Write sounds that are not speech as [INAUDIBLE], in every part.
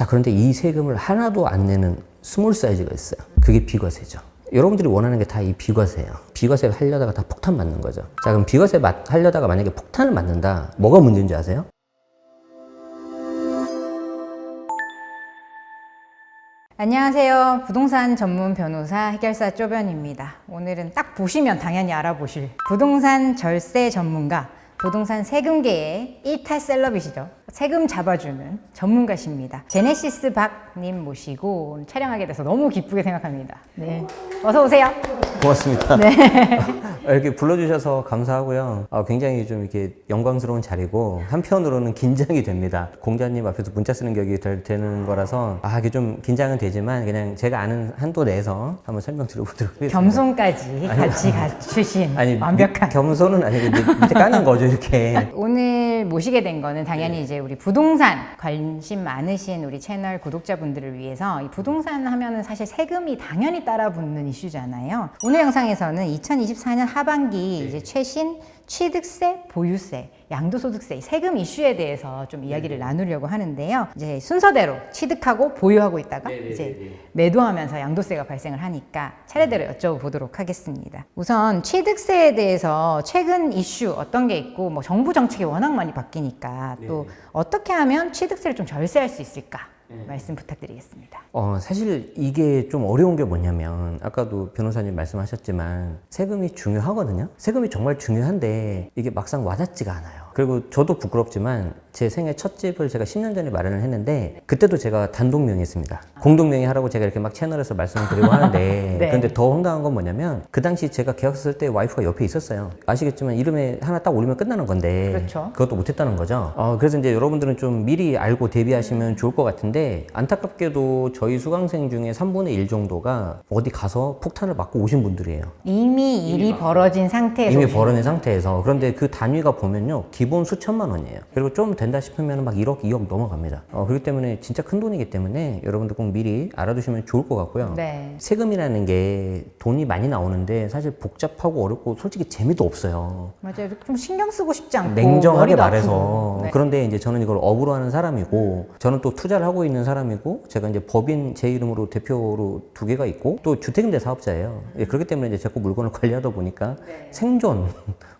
자, 그런데 이 세금을 하나도 안 내는 스몰 사이즈가 있어요. 그게 비과세죠. 여러분들이 원하는 게 다 이 비과세예요. 비과세 하려다가 다 폭탄 맞는 거죠. 자, 그럼 비과세 맞- 하려다가 만약에 폭탄을 맞는다. 뭐가 문제인지 아세요? 안녕하세요. 부동산 전문 변호사 해결사 쪼변입니다. 오늘은 딱 보시면 당연히 알아보실 부동산 절세 전문가, 부동산 세금계의 1타 셀럽이시죠. 세금 잡아주는 전문가십니다. 제네시스 박님 모시고 촬영하게 돼서 너무 기쁘게 생각합니다. 네. 어서 오세요. 고맙습니다. [LAUGHS] 이렇게 불러주셔서 감사하고요. 아, 굉장히 좀 이렇게 영광스러운 자리고 한편으로는 긴장이 됩니다. 공자님 앞에서 문자 쓰는 격이 될, 되는 거라서 아, 이게 좀 긴장은 되지만 그냥 제가 아는 한도 내에서 한번 설명드려보도록 하겠습니다. 겸손까지 같이 갖추신 아니 완벽한. 밑- 겸손은 아니고 밑- 밑에 까는 거죠 이렇게. 오늘 모시게 된 거는 당연히 이제 우리 부동산 관심 많으신 우리 채널 구독자분들을 위해서 이 부동산 하면은 사실 세금이 당연히 따라붙는 이슈잖아요. 오늘 영상에서는 2024년 하반기 이제 최신 취득세, 보유세, 양도소득세 이 세금 이슈에 대해서 좀 이야기를 나누려고 하는데요. 이제 순서대로 취득하고 보유하고 있다가 이제 매도하면서 양도세가 발생을 하니까 차례대로 여쭤보도록 하겠습니다. 우선 취득세에 대해서 최근 이슈 어떤 게 있고 뭐 정부 정책이 워낙 많이 바뀌니까 또 어떻게 하면 취득세를 좀 절세할 수 있을까 말씀 부탁드리겠습니다. 어, 사실 이게 좀 어려운 게 뭐냐면 아까도 변호사님 말씀하셨지만 세금이 중요하거든요. 세금이 정말 중요한데 이게 막상 와닿지가 않아요. 그리고 저도 부끄럽지만 제 생애 첫 집을 제가 10년 전에 마련을 했는데 그때도 제가 단독 명의했습니다. 공동 명의하라고 제가 이렇게 막 채널에서 말씀을 드리고 하는데 [LAUGHS] 네. 근데 더 황당한 건 뭐냐면 그 당시 제가 계약서 쓸때 와이프가 옆에 있었어요. 아시겠지만 이름에 하나 딱 올리면 끝나는 건데 그렇죠. 그것도 못했다는 거죠. 어, 그래서 이제 여러분들은 좀 미리 알고 대비하시면 좋을 것 같은데 안타깝게도 저희 수강생 중에 3분의 1 정도가 어디 가서 폭탄을 맞고 오신 분들이에요. 이미 일이 벌어진 상태에서 이미 오신- 벌어낸 상태에서 그런데 그 단위가 보면요 기본 수천만 원이에요 그리고 좀 된다 싶으면 막 1억 2억 넘어갑니다 어, 그렇기 때문에 진짜 큰 돈이기 때문에 여러분들 꼭 미리 알아두시면 좋을 것 같고요 네. 세금이라는 게 돈이 많이 나오는데 사실 복잡하고 어렵고 솔직히 재미도 없어요 맞아요. 좀 신경 쓰고 싶지 않고 냉정하게 말해서. 네. 그런데 이제 저는 이걸 업으로 하는 사람이고 저는 또 투자를 하고 있는 사람이고 제가 이제 법인 제 이름으로 대표로 두 개가 있고 또 주택임대 사업자예요 예, 그렇기 때문에 이제 자꾸 물건을 관리하다 보니까 네. 생존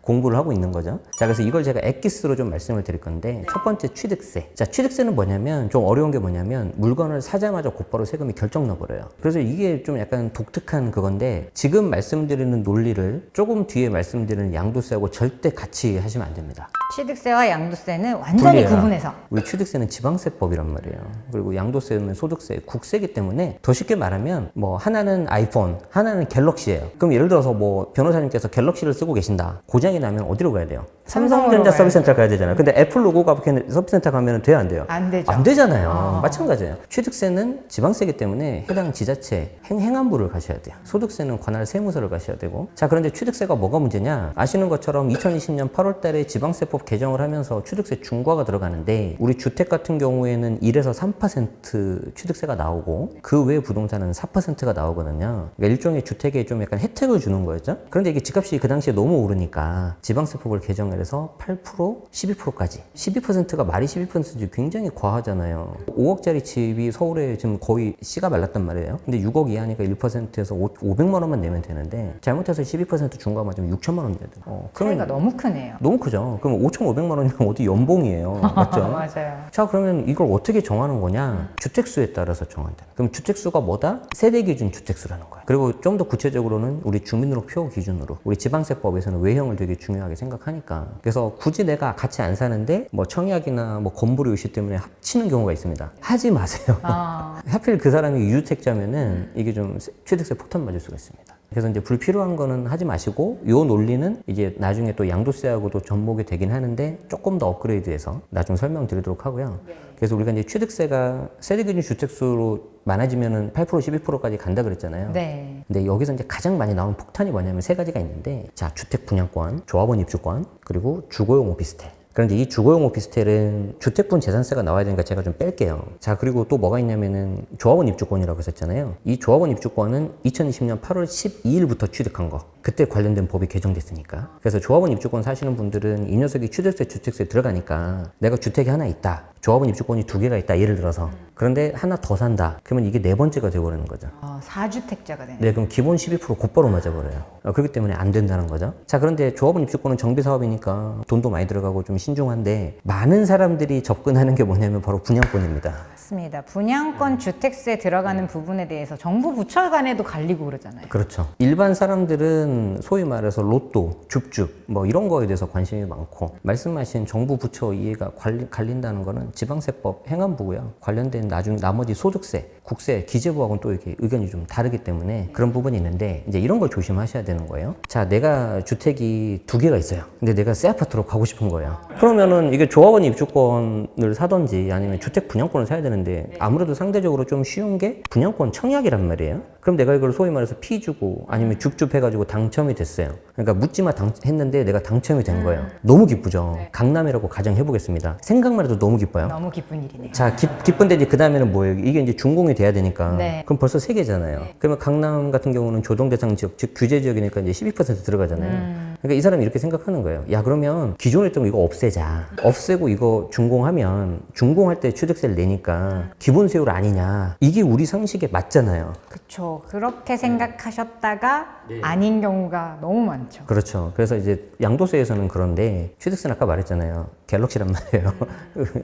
공부를 하고 있는 거죠 자 그래서 이걸 제가 엑기스로 좀 말씀을 드릴 건데 첫 번째 취득세 자 취득세는 뭐냐면 좀 어려운 게 뭐냐면 물건을 사자마자 곧바로 세금이 결정 나버려요 그래서 이게 좀 약간 독특한 그건데 지금 말씀드리는 논리를 조금 뒤에 말씀드리는 양도세하고 절대 같이 하시면 안 됩니다 취득세와 양도세는 완전히 분리해라. 구분해서 우리 취득세는 지방세법이란 말이에요. 그리고 양도세는 소득세, 국세기 때문에 더 쉽게 말하면 뭐 하나는 아이폰, 하나는 갤럭시예요. 그럼 예를 들어서 뭐 변호사님께서 갤럭시를 쓰고 계신다. 고장 이 나면 어디로 가야 돼요? 삼성전자. 서비스센터 가야 되잖아요. 근데 애플 로고가 박힌 서비스센터 가면 돼요, 안 돼요? 안 되죠. 안 되잖아요. 아. 마찬가지예요. 취득세는 지방세기 때문에 해당 지자체 행, 행안부를 가셔야 돼요. 소득세는 관할 세무서를 가셔야 되고. 자, 그런데 취득세가 뭐가 문제냐? 아시는 것처럼 2020년 8월 달에 지방세법 개정을 하면서 취득세 중과가 들어가는데 우리 주택 같은 경우에는 1에서 3% 취득세가 나오고 그 외 부동산은 4%가 나오거든요. 그러니까 일종의 주택에 좀 약간 혜택을 주는 거였죠. 그런데 이게 집값이 그 당시에 너무 오르니까 지방세법을 개정을 해서 8%, 12%까지. 12%가 말이 12%지 굉장히 과하잖아요. 5억짜리 집이 서울에 지금 거의 씨가 말랐단 말이에요. 근데 6억 이하니까 1%에서 500만 원만 내면 되는데 잘못해서 12% 중과 맞으면 6천만 원 되더라고요. 어, 차이가 너무 크네요. 너무 크죠. 그럼 5,500만 원이면 어디 연봉이에요. [LAUGHS] 맞죠? 맞아요. 자 그러면 이걸 어떻게 정하는 거냐 주택수에 따라서 정한다 그럼 주택수가 뭐다 세대 기준 주택수라는 거야 그리고 좀 더 구체적으로는 우리 주민등록표 기준으로 우리 지방세법에서는 외형을 되게 중요하게 생각하니까 그래서 굳이 내가 같이 안 사는데 뭐 청약이나 뭐 건물의 이슈 때문에 합치는 경우가 있습니다. 하지 마세요. 아, [LAUGHS] 하필 그 사람이 유주택자면은 이게 좀 세- 취득세 폭탄 맞을 수가 있습니다. 그래서 이제 불필요한 거는 하지 마시고 요 논리는 이제 나중에 또 양도세하고도 접목이 되긴 하는데 조금 더 업그레이드해서 나중 설명드리도록 하고요. 그래서 우리가 이제 취득세가 세대 기준 주택수로 많아지면은 8% 12%까지 간다 그랬잖아요. 네. 근데 여기서 이제 가장 많이 나오는 폭탄이 뭐냐면 세 가지가 있는데 자 주택 분양권, 조합원 입주권, 그리고 주거용 오피스텔. 그런데 이 주거용 오피스텔은 주택분 재산세가 나와야 되니까 제가 좀 뺄게요. 자 그리고 또 뭐가 있냐면은 조합원 입주권이라고 했었잖아요. 이 조합원 입주권은 2020년 8월 12일부터 취득한 거. 그때 관련된 법이 개정됐으니까. 그래서 조합원 입주권 사시는 분들은 이 녀석이 취득세, 주택세 들어가니까 내가 주택이 하나 있다. 조합원 입주권이 두 개가 있다 예를 들어서 그런데 하나 더 산다 그러면 이게 네 번째가 되어버리는 거죠 어, 4주택자가 되네. 네, 그럼 기본 12% 곧바로 맞아버려요. 어, 그렇기 때문에 안 된다는 거죠. 자, 그런데 조합원 입주권은 정비 사업이니까 돈도 많이 들어가고 좀 신중한데 많은 사람들이 접근하는 게 뭐냐면 바로 분양권입니다. 맞습니다. 분양권 주택세 들어가는 부분에 대해서 정부 부처 간에도 갈리고 그러잖아요. 그렇죠. 일반 사람들은 소위 말해서 로또, 줍줍 뭐 이런 거에 대해서 관심이 많고 말씀하신 정부 부처 이해가 관리, 갈린다는 거는 지방세법 행안부고요. 관련된 나중 나머지 소득세, 국세, 기재부하고는 또 이렇게 의견이 좀 다르기 때문에 그런 부분이 있는데 이제 이런 걸 조심하셔야 되는 거예요. 자, 내가 주택이 두 개가 있어요. 근데 내가 새 아파트로 가고 싶은 거예요. 그러면은 이게 조합원 입주권을 사든지 아니면 주택 분양권을 사야 되는데 아무래도 상대적으로 좀 쉬운 게 분양권 청약이란 말이에요. 그럼 내가 이걸 소위 말해서 피 주고 아니면 줍줍 해가지고 당첨이 됐어요. 그러니까 묻지마 당, 했는데 내가 당첨이 된 거예요. 너무 기쁘죠. 강남이라고 가정해보겠습니다. 생각만 해도 너무 기뻐요. 너무 기쁜 일이네요. 자, 기, 기쁜데 이제 그 다음에는 뭐예요? 이게 이제 준공이 돼야 되니까. 네. 그럼 벌써 세 개잖아요. 그러면 강남 같은 경우는 조정대상 지역, 즉 규제 지역이니까 이제 12% 들어가잖아요. 그러니까 이 사람이 이렇게 생각하는 거예요. 야, 그러면 기존에 했던 거 이거 없애자. 없애고 이거 준공하면 준공할 때 취득세를 내니까 기본 세율 아니냐. 이게 우리 상식에 맞잖아요. 그 렇죠. 그렇게 생각하셨다가 아닌 경우가 너무 많죠. 그렇죠. 그래서 이제 양도세에서는 그런데 취득세는 아까 말했잖아요. 갤럭시란 [LAUGHS] 말이에요.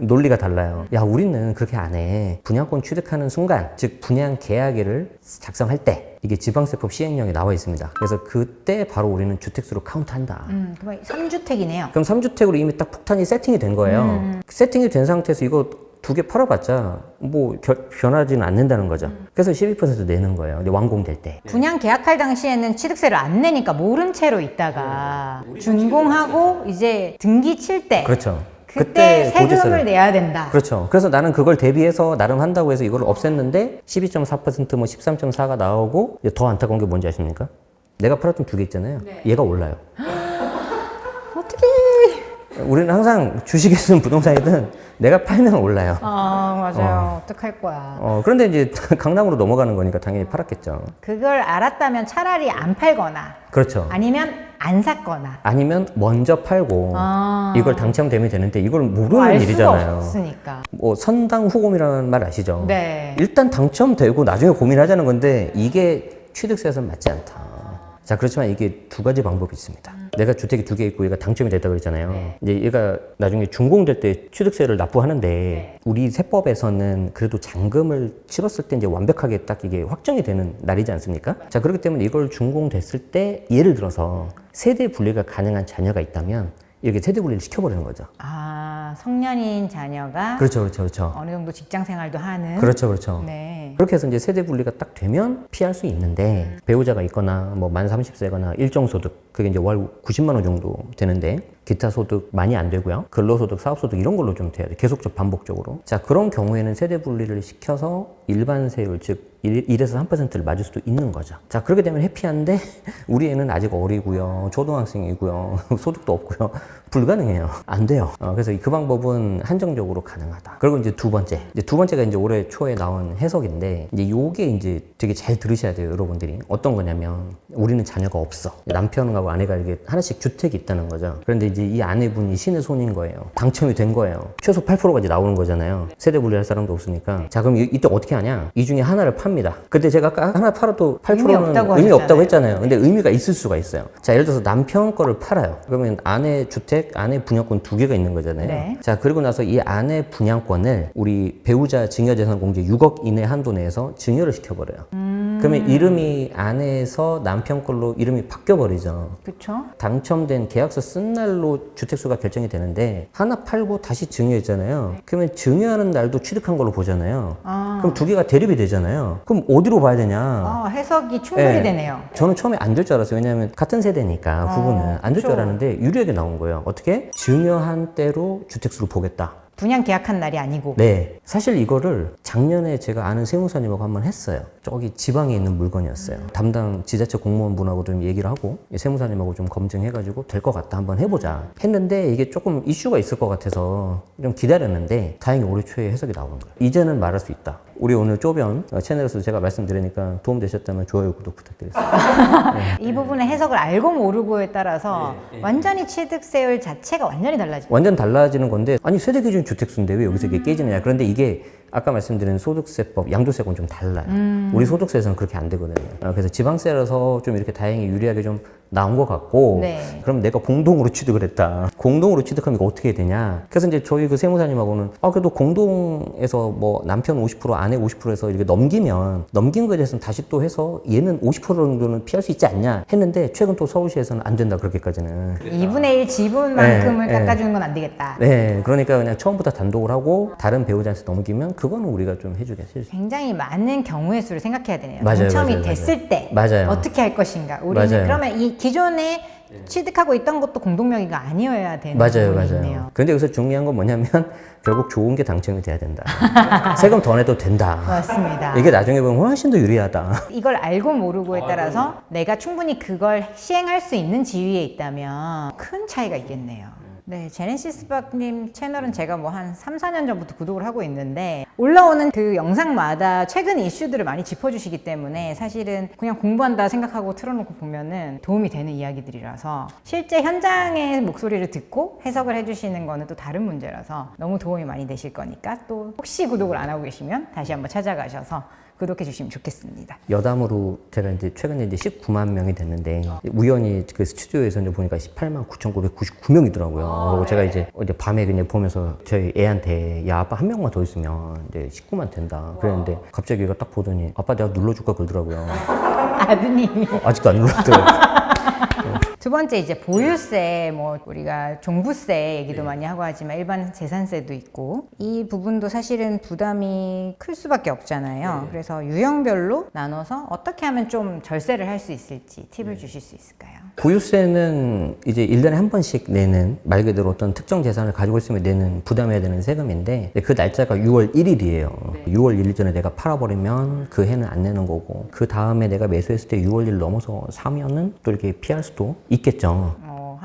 논리가 달라요. 야, 우리는 그렇게 안 해. 분양권 취득하는 순간, 즉 분양 계약일을 작성할 때 이게 지방세법 시행령에 나와 있습니다. 그래서 그때 바로 우리는 주택수로 카운트한다. 음, 그럼 3주택이네요. 그럼 3주택으로 이미 딱 폭탄이 세팅이 된 거예요. 세팅이 된 상태에서 이거 두 개 팔아봤자 뭐 결- 변하지는 않는다는 거죠. 그래서 12% 내는 거예요. 근데 완공될 때. 분양 계약할 당시에는 취득세를 안 내니까 모른 채로 있다가 준공하고 이제 등기 칠 때 그렇죠. 그때, 세금을 고지세를 내야 된다. 그렇죠. 그래서 나는 그걸 대비해서 나름 한다고 해서 이걸 없앴는데 12.4%뭐 13.4가 나오고 이제 더 안타까운 게 뭔지 아십니까? 내가 팔았던 두 개 있잖아요. 얘가 올라요. [GASPS] 우리는 항상 주식이든 부동산이든 내가 팔면 올라요. 아 맞아요. 어. 떡할 거야. 어, 그런데 이제 [LAUGHS] 강남으로 넘어가는 거니까 당연히 팔았겠죠. 그걸 알았다면 차라리 안 팔거나 그렇죠. 아니면 안 샀거나. 아니면 먼저 팔고 아. 이걸 당첨되면 되는데 이걸 뭐 모르는 알 일이잖아요. 수가 없으니까. 뭐 선당 후곰이라는 말 아시죠? 네. 일단 당첨되고 나중에 고민하자는 건데 이게 취득세에서는 맞지 않다. 자 그렇지만 이게 두 가지 방법이 있습니다. 내가 주택이 두 개 있고 얘가 당첨이 됐다 그랬잖아요. 이제 얘가 나중에 준공될 때 취득세를 납부하는데 우리 세법에서는 그래도 잔금을 치렀을 때 이제 완벽하게 딱 이게 확정이 되는 날이지 않습니까? 자 그렇기 때문에 이걸 준공됐을 때 예를 들어서 세대 분리가 가능한 자녀가 있다면 이렇게 세대 분리를 시켜버리는 거죠. 아 성년인 자녀가 그렇죠, 그렇죠, 그렇죠. 어느 정도 직장 생활도 하는. 그렇죠, 그렇죠. 네. 그렇게 해서 이제 세대 분리가 딱 되면 피할 수 있는데 배우자가 있거나 뭐 만 30세거나 일정 소득 그게 이제 월 90만 원 정도 되는데 기타 소득 많이 안 되고요. 근로소득, 사업소득 이런 걸로 좀 돼야 돼. 계속적 반복적으로. 자, 그런 경우에는 세대 분리를 시켜서 일반 세율 즉 1, 1에서 3%를 맞을 수도 있는 거죠. 자, 그렇게 되면 해피한데 [LAUGHS] 우리 애는 아직 어리고요. 초등학생이고요. [LAUGHS] 소득도 없고요. 불가능해요. 안 돼요. 어, 그래서 그 방법은 한정적으로 가능하다. 그리고 이제 두 번째. 이제 두 번째가 이제 올해 초에 나온 해석인데 이제 요게 이제 되게 잘 들으셔야 돼요, 여러분들이. 어떤 거냐면 우리는 자녀가 없어. 남편하고 아내가 이렇게 하나씩 주택이 있다는 거죠. 그런데 이제 이 아내분이 신의 손인 거예요. 당첨이 된 거예요. 최소 8%까지 나오는 거잖아요. 세대 분리할 사람도 없으니까. 자, 그럼 이- 이때 어떻게 하냐? 이 중에 하나를 팝니다. 근데 제가 아까 하나 팔아도 8%는 의미 없다고 의미 없다고. 했잖아요. 근데 의미가 있을 수가 있어요. 자, 예를 들어서 남편 거를 팔아요. 그러면 아내 주택, 아내 분양권 두 개가 있는 거잖아요. 네. 자, 그리고 나서 이 아내 분양권을 우리 배우자 증여재산 공제 6억 이내 한도 내에서 증여를 시켜버려요. 그러면 이름이 아내에서 남편 걸로 이름이 바뀌어버리죠. 그렇죠. 당첨된 계약서 쓴 날로 주택수가 결정이 되는데 하나 팔고 다시 증여했잖아요. 그러면 증여하는 날도 취득한 걸로 보잖아요. 아, 그럼 두 개가 대립이 되잖아요. 그럼 어디로 봐야 되냐? 아, 해석이 충분히 네. 되네요. 저는 처음에 안 될 줄 알았어요. 왜냐하면 같은 세대니까 부부는 안 될 줄 그렇죠. 알았는데 유리하게 나온 거예요. 어떻게? 증여한 때로 주택수를 보겠다. 분양 계약한 날이 아니고. 네. 사실 이거를 작년에 제가 아는 세무사님하고 한번 했어요. 저기 지방에 있는 물건이었어요. 담당 지자체 공무원분하고 좀 얘기를 하고 이 세무사님하고 좀 검증해가지고 될 것 같다 한번 해보자 했는데 이게 조금 이슈가 있을 것 같아서 좀 기다렸는데 다행히 올해 초에 해석이 나오는 거예요. 이제는 말할 수 있다. 우리 오늘 쪼변 어, 채널에서 제가 말씀드리니까 도움 되셨다면 좋아요, 구독 부탁드리겠습니다. [LAUGHS] 이 부분의 해석을 알고 모르고에 따라서 완전히 취득세율 자체가 완전히 달라집니다. 완전 달라지는 건데 아니 세대 기준 주택수인데 왜 여기서 이게 깨지느냐. 그런데 이게 아까 말씀드린 소득세법 양도세하고는 좀 달라요. 우리 소득세에서는 그렇게 안 되거든요. 어, 그래서 지방세라서 좀 이렇게 다행히 유리하게 좀 나온 것 같고 네. 그럼 내가 공동으로 취득을 했다 공동으로 취득하면 이거 어떻게 되냐 그래서 이제 저희 그 세무사님하고는 아 그래도 공동에서 뭐 남편 50% 아내 50%에서 이렇게 넘기면 넘긴 거에 대해서는 다시 또 해서 얘는 50% 정도는 피할 수 있지 않냐 했는데 최근 또 서울시에서는 안 된다 그렇게까지는 2분의 1 지분만큼을 네, 네. 깎아주는 건 안 되겠다. 네, 그러니까 그냥 처음부터 단독을 하고 다른 배우자한테 넘기면 그거는 우리가 좀 해주죠. 굉장히 많은 경우의 수를 생각해야 되네요. 맞아요, 당첨이 맞아요, 됐을 때 맞아요. 어떻게 할 것인가. 우리는 맞아요. 그러면 이 기존에 취득하고 있던 것도 공동명의가 아니어야 되는 맞아요, 부분이 맞아요. 있네요. 근데 여기서 중요한 건 뭐냐면 [LAUGHS] 결국 좋은 게 당첨이 돼야 된다. [LAUGHS] 세금 더 내도 된다. 맞습니다. 이게 나중에 보면 훨씬 더 유리하다. [LAUGHS] 이걸 알고 모르고에 따라서 내가 충분히 그걸 시행할 수 있는 지위에 있다면 큰 차이가 있겠네요. 네, 제네시스 박님 채널은 제가 뭐 한 3, 4년 전부터 구독을 하고 있는데 올라오는 그 영상마다 최근 이슈들을 많이 짚어주시기 때문에 사실은 그냥 공부한다 생각하고 틀어놓고 보면은 도움이 되는 이야기들이라서 실제 현장의 목소리를 듣고 해석을 해주시는 거는 또 다른 문제라서 너무 도움이 많이 되실 거니까 또 혹시 구독을 안 하고 계시면 다시 한번 찾아가셔서 구독해 주시면 좋겠습니다. 여담으로 제가 이제 최근에 이제 19만 명이 됐는데 우연히 그 스튜디오에서 이제 보니까 18만 9,999명이더라고요. 그리고 제가 이제 어제 밤에 그냥 보면서 저희 애한테 야 아빠 한 명만 더 있으면 이제 19만 된다. 그랬는데 갑자기 얘가 딱 보더니 아빠 내가 눌러줄까 그러더라고요. [LAUGHS] 아드님이 아직도 안 눌렀더라고요. 두 번째 이제 보유세 뭐 우리가 종부세 얘기도 많이 하고 하지만 일반 재산세도 있고 이 부분도 사실은 부담이 클 수밖에 없잖아요. 그래서 유형별로 나눠서 어떻게 하면 좀 절세를 할 수 있을지 팁을 주실 수 있을까요? 보유세는 이제 1년에 한 번씩 내는 말 그대로 어떤 특정 재산을 가지고 있으면 내는 부담해야 되는 세금인데 그 날짜가 6월 1일이에요. 6월 1일 전에 내가 팔아버리면 그 해는 안 내는 거고 그 다음에 내가 매수했을 때 6월 1일 넘어서 사면은 또 이렇게 피할 수도 있 겠죠.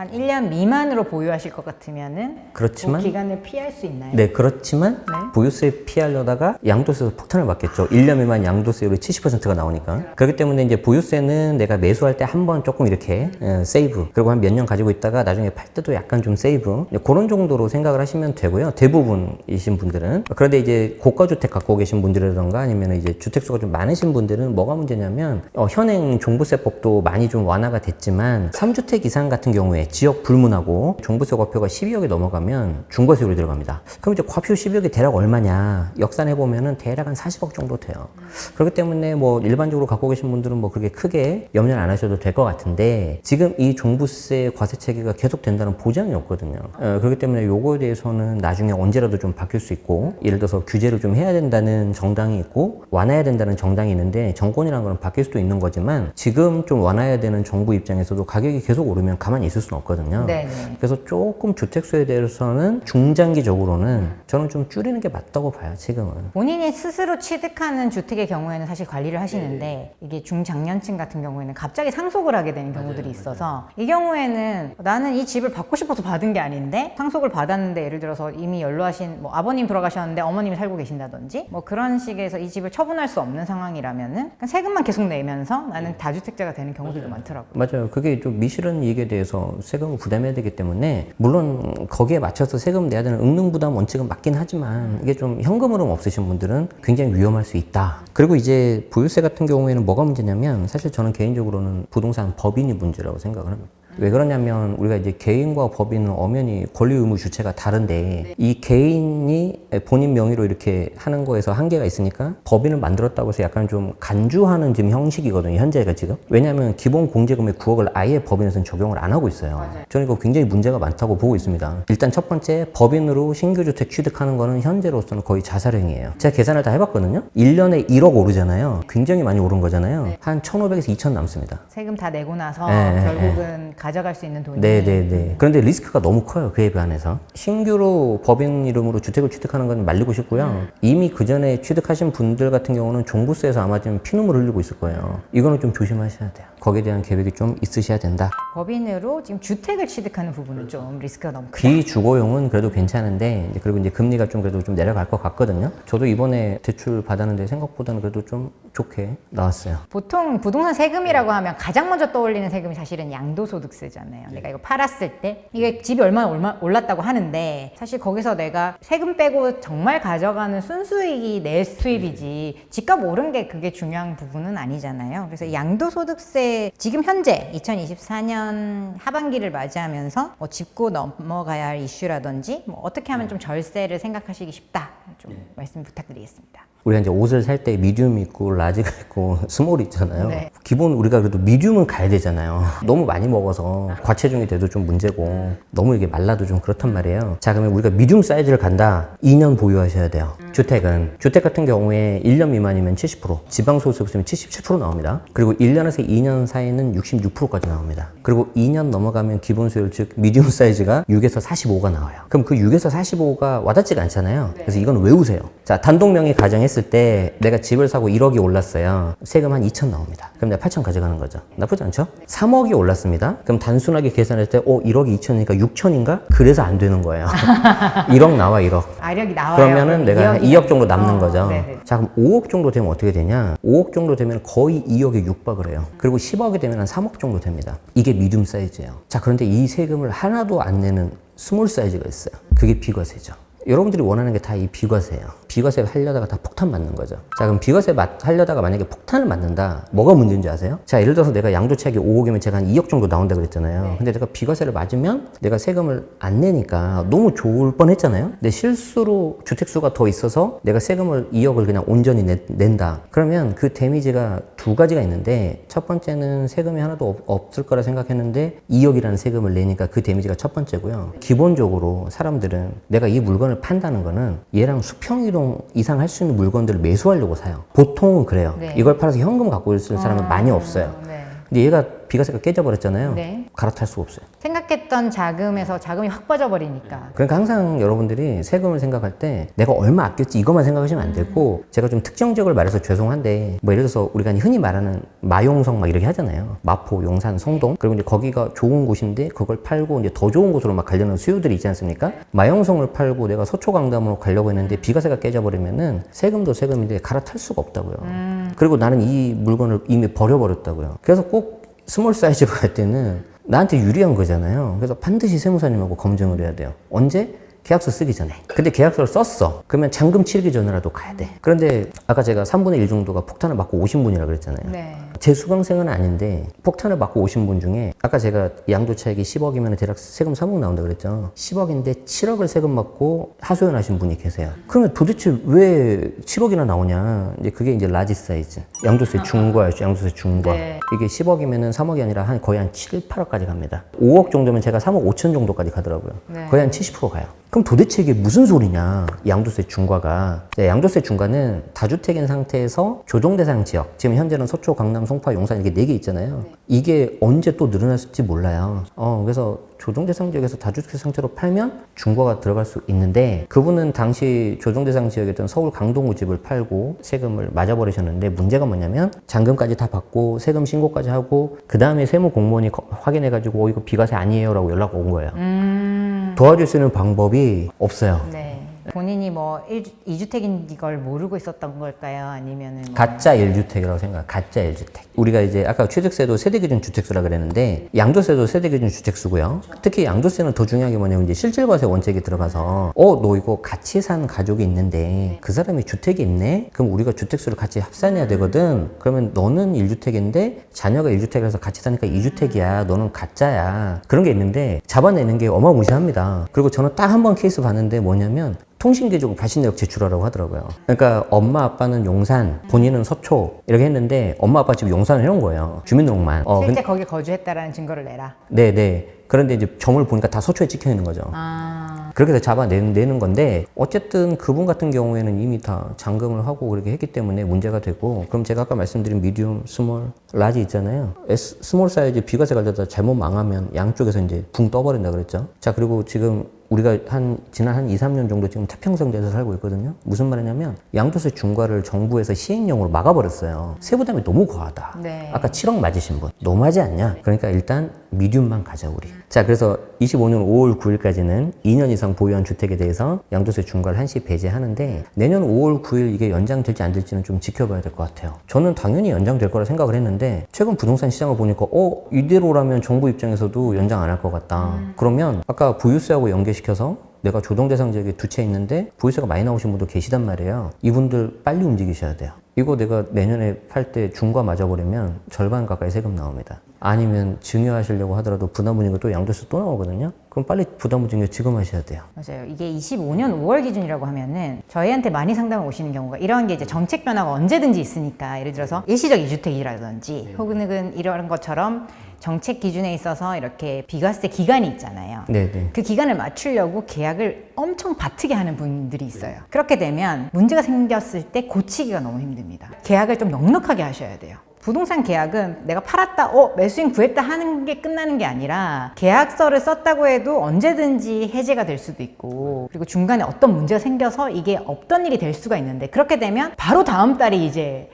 어, 한 1년 미만으로 보유하실 것 같으면은 그렇지만 그 기간을 피할 수 있나요? 네 그렇지만 네. 보유세 피하려다가 양도세에서 폭탄을 맞겠죠. 1년 미만 양도세율이 70%가 나오니까. 그렇기 때문에 이제 보유세는 내가 매수할 때 한 번 조금 이렇게 어, 세이브 그리고 한 몇 년 가지고 있다가 나중에 팔 때도 약간 좀 세이브 네, 그런 정도로 생각을 하시면 되고요. 대부분이신 분들은. 그런데 이제 고가 주택 갖고 계신 분들이라던가 아니면 이제 주택 수가 좀 많으신 분들은 뭐가 문제냐면 어, 현행 종부세법도 많이 좀 완화가 됐지만 3주택 이상 같은 경우에 지역 불문하고 종부세 과표가 12억이 넘어가면 중과세율이 들어갑니다. 그럼 이제 과표 12억이 대략 얼마냐? 역산해 보면은 대략 한 40억 정도 돼요. 그렇기 때문에 뭐 일반적으로 갖고 계신 분들은 뭐 그렇게 크게 염려를 안 하셔도 될 것 같은데 지금 이 종부세 과세 체계가 계속 된다는 보장이 없거든요. 어, 그렇기 때문에 요거에 대해서는 나중에 언제라도 좀 바뀔 수 있고 예를 들어서 규제를 좀 해야 된다는 정당이 있고 완화해야 된다는 정당이 있는데 정권이라는 건 바뀔 수도 있는 거지만 지금 좀 완화해야 되는 정부 입장에서도 가격이 계속 오르면 가만히 있을 수는 없 거든요. 네, 네. 그래서 조금 주택수에 대해서는 중장기적으로는 저는 좀 줄이는 게 맞다고 봐요, 지금은. 본인이 스스로 취득하는 주택의 경우에는 사실 관리를 하시는데 이게 중장년층 같은 경우에는 갑자기 상속을 하게 되는 경우들이 있어서 이 경우에는 나는 이 집을 받고 싶어서 받은 게 아닌데 상속을 받았는데 예를 들어서 이미 연로하신 뭐 아버님 돌아가셨는데 어머님이 살고 계신다든지 뭐 그런 식에서 이 집을 처분할 수 없는 상황이라면은 그냥 세금만 계속 내면서 나는 다주택자가 되는 경우들도 많더라고요. 맞아요. 그게 좀 미실은 이익에 대해서 세금을 부담해야 되기 때문에 물론 거기에 맞춰서 세금 내야 되는 응능 부담 원칙은 맞긴 하지만 이게 좀 현금 흐름 없으신 분들은 굉장히 위험할 수 있다. 그리고 이제 보유세 같은 경우에는 뭐가 문제냐면 사실 저는 개인적으로는 부동산 법인이 문제라고 생각을 합니다. 왜 그러냐면 우리가 이제 개인과 법인은 엄연히 권리 의무 주체가 다른데 이 개인이 본인 명의로 이렇게 하는 거에서 한계가 있으니까 법인을 만들었다고 해서 약간 좀 간주하는 지금 형식이거든요 현재가 지금. 왜냐하면 기본 공제금액 9억을 아예 법인에서는 적용을 안 하고 있어요. 저는 이거 굉장히 문제가 많다고 보고 있습니다. 일단 첫 번째 법인으로 신규 주택 취득하는 거는 현재로서는 거의 자살행위예요. 제가 계산을 다 해봤거든요. 1년에 1억 오르잖아요. 굉장히 많이 오른 거잖아요. 한 1,500에서 2,000 남습니다. 세금 다 내고 나서 네, 결국은 가져갈 수 있는 돈이 네네네. 그런데 리스크가 너무 커요. 그에 비한해서. 신규로 법인 이름으로 주택을 취득하는 건 말리고 싶고요. 이미 그 전에 취득하신 분들 같은 경우는 종부세에서 아마 좀 피눈물 흘리고 있을 거예요. 이거는 좀 조심하셔야 돼요. 거기에 대한 계획이 좀 있으셔야 된다. 법인으로 지금 주택을 취득하는 부분은 좀 리스크가 너무 크다. 비주거용은 그래도 괜찮은데 이제 그리고 이제 금리가 좀 그래도 좀 내려갈 것 같거든요. 저도 이번에 대출 받았는데 생각보다는 그래도 좀 좋게 나왔어요. 보통 부동산 세금이라고 하면 가장 먼저 떠올리는 세금이 사실은 양도소득세잖아요. 내가 이거 팔았을 때 이게 집이 얼마나 얼마 올랐다고 하는데 사실 거기서 내가 세금 빼고 정말 가져가는 순수익이 내 수입이지 집값 오른 게 그게 중요한 부분은 아니잖아요. 그래서 이 양도소득세 지금 현재 2024년 하반기를 맞이하면서 뭐 짚고 넘어가야 할 이슈라든지 뭐 어떻게 하면 좀 절세를 생각하시기 쉽다. 좀 말씀 부탁드리겠습니다. 우리가 이제 옷을 살 때 미디움 있고 라지가 있고 [LAUGHS] 스몰 있잖아요. 네. 기본 우리가 그래도 미디움은 가야 되잖아요. [LAUGHS] 너무 많이 먹어서 과체중이 돼도 좀 문제고 너무 이게 말라도 좀 그렇단 말이에요. 자 그러면 우리가 미디움 사이즈를 간다. 2년 보유하셔야 돼요. 주택은 주택 같은 경우에 1년 미만이면 70%, 지방 소득 없으면 77% 나옵니다. 그리고 1년에서 2년 사이는 66%까지 나옵니다. 그리고 2년 넘어가면 기본 수율 즉 미디움 [LAUGHS] 사이즈가 6에서 45가 나와요. 그럼 그 6에서 45가 와닿지가 않잖아요. 그래서 이건 외우세요. 자 단독 명의 가정 했을 때 내가 집을 사고 1억이 올랐어요. 세금 한 2천 나옵니다. 그럼 내가 8천 가져가는 거죠. 나쁘지 않죠? 3억이 올랐습니다. 그럼 단순하게 계산할 때 어, 1억이 2천이니까 6천인가? 그래서 안 되는 거예요. [LAUGHS] 1억 나와 1억. 아력이 나와요. 그러면은 내가 한 2억이 2억 정도 남는 어, 거죠. 네네. 자, 그럼 5억 정도 되면 어떻게 되냐? 5억 정도 되면 거의 2억에 육박을 해요. 그리고 10억이 되면 한 3억 정도 됩니다. 이게 미디움 사이즈예요. 자, 그런데 이 세금을 하나도 안 내는 스몰 사이즈가 있어요. 그게 비과세죠. 여러분들이 원하는 게 다 이 비과세예요. 비과세 하려다가 다 폭탄 맞는 거죠. 자, 그럼 비과세 맞, 하려다가 만약에 폭탄을 맞는다. 뭐가 문제인지 아세요? 자, 예를 들어서 내가 양도차익이 5억이면 제가 한 2억 정도 나온다 그랬잖아요. 근데 내가 비과세를 맞으면 내가 세금을 안 내니까 너무 좋을 뻔 했잖아요. 근데 실수로 주택수가 더 있어서 내가 세금을 2억을 그냥 온전히 내- 낸다. 그러면 그 데미지가 두 가지가 있는데 첫 번째는 세금이 하나도 없, 없을 거라 생각했는데 2억이라는 세금을 내니까 그 데미지가 첫 번째고요. 기본적으로 사람들은 내가 이 물건을 판다는 거는 얘랑 수평이동 이상 할 수 있는 물건들을 매수하려고 사요. 보통은 그래요. 네. 이걸 팔아서 현금 갖고 있을 사람은 많이 없어요. 네. 근데 얘가 비과세가 깨져버렸잖아요. 네. 갈아탈 수가 없어요. 생각했던 자금에서 자금이 확 빠져버리니까. 그러니까 항상 여러분들이 세금을 생각할 때 내가 얼마 아꼈지 이것만 생각하시면 안 되고 제가 좀 특정 지역을 말해서 죄송한데 뭐 예를 들어서 우리가 흔히 말하는 마용성 막 이렇게 하잖아요. 마포, 용산, 성동 그리고 이제 거기가 좋은 곳인데 그걸 팔고 이제 더 좋은 곳으로 막 가려는 수요들이 있지 않습니까? 마용성을 팔고 내가 서초 강남으로 가려고 했는데 비과세가 깨져버리면은 세금도 세금인데 갈아탈 수가 없다고요. 그리고 나는 이 물건을 이미 버려버렸다고요. 그래서 꼭 스몰 사이즈로 갈 때는 나한테 유리한 거잖아요. 그래서 반드시 세무사님하고 검증을 해야 돼요. 언제? 계약서 쓰기 전에. 근데 계약서를 썼어. 그러면 잔금 치르기 전이라도 가야 돼. 그런데 아까 제가 3분의 1 정도가 폭탄을 맞고 오신 분이라 그랬잖아요. 네. 제 수강생은 아닌데 폭탄을 맞고 오신 분 중에 아까 제가 양도 차익이 10억이면 대략 세금 3억 나온다 그랬죠. 10억인데 7억을 세금 맞고 하소연하신 분이 계세요. 그러면 도대체 왜 7억이나 나오냐? 이제 그게 이제 라지 사이즈. 양도세 중과였죠. 양도세 중과. 네. 이게 10억이면은 3억이 아니라 한 거의 한 7, 8억까지 갑니다. 5억 정도면 제가 3억 5천 정도까지 가더라고요. 네. 거의 한 70% 가요. 그럼 도대체 이게 무슨 소리냐? 양도세 중과가. 네, 양도세 중과는 다주택인 상태에서 조정 대상 지역, 지금 현재는 서초, 강남, 송파, 용산 이렇게 네 개 있잖아요. 이게 언제 또 늘어났을지 몰라요. 어, 그래서 조정대상 지역에서 다주택 상태로 팔면 중과가 들어갈 수 있는데 그분은 당시 조정대상 지역이었던 서울 강동구 집을 팔고 세금을 맞아버리셨는데 문제가 뭐냐면 잔금까지 다 받고 세금 신고까지 하고 그 다음에 세무 공무원이 거- 확인해가지고 어, 이거 비과세 아니에요 라고 연락 온 거예요. 음. 도와줄 수 있는 방법이 없어요. 네. 본인이 뭐 1, 2주택인 이걸 모르고 있었던 걸까요? 아니면은 뭐 가짜 1주택이라고 생각, 가짜 1주택. 우리가 이제 아까 취득세도 세대 기준 주택수라 그랬는데 양도세도 세대 기준 주택수고요. 특히 양도세는 더 중요한 게 뭐냐면 이제 실질과세 원칙이 들어가서 어, 너 이거 같이 산 가족이 있는데 그 사람이 주택이 있네? 그럼 우리가 주택수를 같이 합산해야 되거든. 그러면 너는 1주택인데 자녀가 1주택이라서 같이 사니까 2주택이야. 너는 가짜야. 그런 게 있는데 잡아내는 게 어마무시합니다. 그리고 저는 딱 한 번 케이스 봤는데 뭐냐면 통신계좌고 발신내역 제출하라고 하더라고요. 그러니까 엄마 아빠는 용산, 본인은 서초 이렇게 했는데 엄마 아빠 집 용산을 해놓은 거예요. 주민등록만. 어, 실제 거기 거주했다라는 증거를 내라. 네, 네. 그런데 이제 점을 보니까 다 서초에 찍혀 있는 거죠. 아, 그렇게 해서 잡아내는 내는 건데 어쨌든 그분 같은 경우에는 이미 다 잔금을 하고 그렇게 했기 때문에 문제가 되고 그럼 제가 아까 말씀드린 미디움, 스몰, 라지 있잖아요. S, 스몰 사이즈 비과세 관련다 잘못 망하면 양쪽에서 이제 붕 떠버린다 그랬죠. 자 그리고 지금 우리가 한 지난 한 2, 3년 정도 지금 태평성대에서 살고 있거든요. 무슨 말이냐면 양도세 중과를 정부에서 시행령으로 막아버렸어요. 세부담이 너무 과하다. 네. 아까 7억 맞으신 분 너무 하지 않냐? 그러니까 일단 미디움만 가자 우리. 자 그래서 25년 5월 9일까지는 2년 이상 보유한 주택에 대해서 양도세 중과를 한시 배제하는데 내년 5월 9일 이게 연장될지 안 될지는 좀 지켜봐야 될 것 같아요. 저는 당연히 연장될 거라 생각을 했는데 최근 부동산 시장을 보니까 어 이대로라면 정부 입장에서도 연장 안 할 것 같다. 그러면 아까 보유세하고 연계시 켜서 내가 조정 대상 지역에 두 채 있는데 보유세가 많이 나오신 분도 계시단 말이에요. 이분들 빨리 움직이셔야 돼요. 이거 내가 내년에 팔 때 중과 맞아버리면 절반 가까이 세금 나옵니다. 아니면 증여하시려고 하더라도 부담분이고 또 양도세 또 나오거든요. 그럼 빨리 부담분 증여 지금 하셔야 돼요. 맞아요. 이게 25년 5월 기준이라고 하면은 저희한테 많이 상담을 오시는 경우가 이런 게 이제 정책 변화가 언제든지 있으니까 예를 들어서 일시적 이주택이라든지 혹은 이런 것처럼 정책 기준에 있어서 이렇게 비과세 기간이 있잖아요. 네네. 그 기간을 맞추려고 계약을 엄청 바트게 하는 분들이 있어요. 그렇게 되면 문제가 생겼을 때 고치기가 너무 힘듭니다. 계약을 좀 넉넉하게 하셔야 돼요. 부동산 계약은 내가 팔았다, 어, 매수인 구했다 하는 게 끝나는 게 아니라 계약서를 썼다고 해도 언제든지 해제가 될 수도 있고 그리고 중간에 어떤 문제가 생겨서 이게 없던 일이 될 수가 있는데 그렇게 되면 바로 다음 달이 이제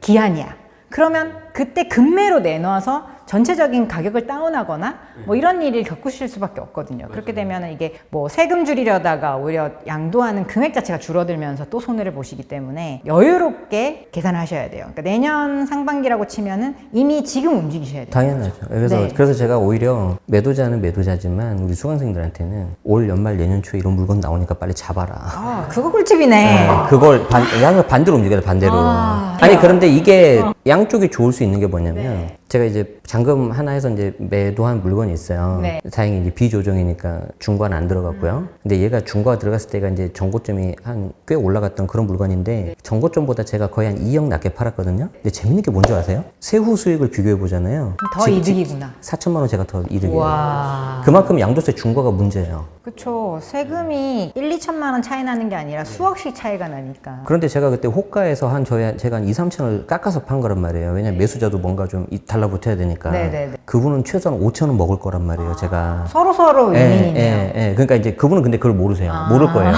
기한이야. 그러면 그때 급매로 내놔서 전체적인 가격을 다운하거나 뭐 이런 일을 겪으실 수밖에 없거든요. 그렇게 되면 이게 뭐 세금 줄이려다가 오히려 양도하는 금액 자체가 줄어들면서 또 손해를 보시기 때문에 여유롭게 계산하셔야 돼요. 그러니까 내년 상반기라고 치면은 이미 지금 움직이셔야 돼요. 당연하죠. 그래서 네. 그래서 제가 오히려 매도자는 매도자지만 우리 수강생들한테는 올 연말 내년 초에 이런 물건 나오니까 빨리 잡아라. 아, 그거 꿀팁이네. 그걸 반, 양 반대로 움직여야 돼, 반대로. 아. 아니, 그런데 이게 양쪽이 좋을 수 있는 게 뭐냐면, 제가 이제 잔금 하나 해서 이제 매도한 물건이 있어요. 네. 다행히 이제 비조정이니까 중과는 안 들어갔고요. 근데 얘가 중과가 들어갔을 때가 이제 정고점이 한 꽤 올라갔던 그런 물건인데, 정고점보다 제가 거의 한 2억 낮게 팔았거든요. 근데 재밌는 게 뭔지 아세요? 세후 수익을 비교해 보잖아요. 더 이득이구나. 4천만 원 제가 더 이득이에요. 와. 그만큼 양도세 중과가 문제예요. 그쵸. 세금이 1, 2천만 원 차이 나는 게 아니라 수억씩 차이가 나니까. 그런데 제가 그때 호가에서 한 저희 제가 한 2, 3천을 깎아서 판 거란 말이에요. 왜냐면 매수자도 뭔가 좀 이- 달라붙어야 되니까. 네네네. 그분은 최소한 5천 원 먹을 거란 말이에요. 제가. 서로 서로 예, 윈윈이네요. 예, 예. 그러니까 이제 그분은 근데 그걸 모르세요. 모를 거예요.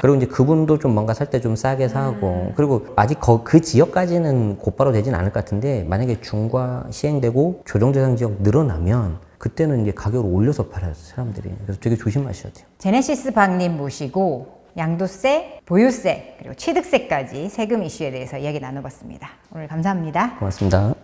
그리고 이제 그분도 좀 뭔가 살 때 좀 싸게 사고 그리고 아직 거- 그 지역까지는 곧바로 되진 않을 것 같은데 만약에 중과 시행되고 조정 대상 지역 늘어나면 그때는 이제 가격을 올려서 팔아요 사람들이. 그래서 되게 조심하셔야 돼요. 제네시스 박님 모시고 양도세, 보유세, 그리고 취득세까지 세금 이슈에 대해서 이야기 나눠봤습니다. 오늘 감사합니다. 고맙습니다.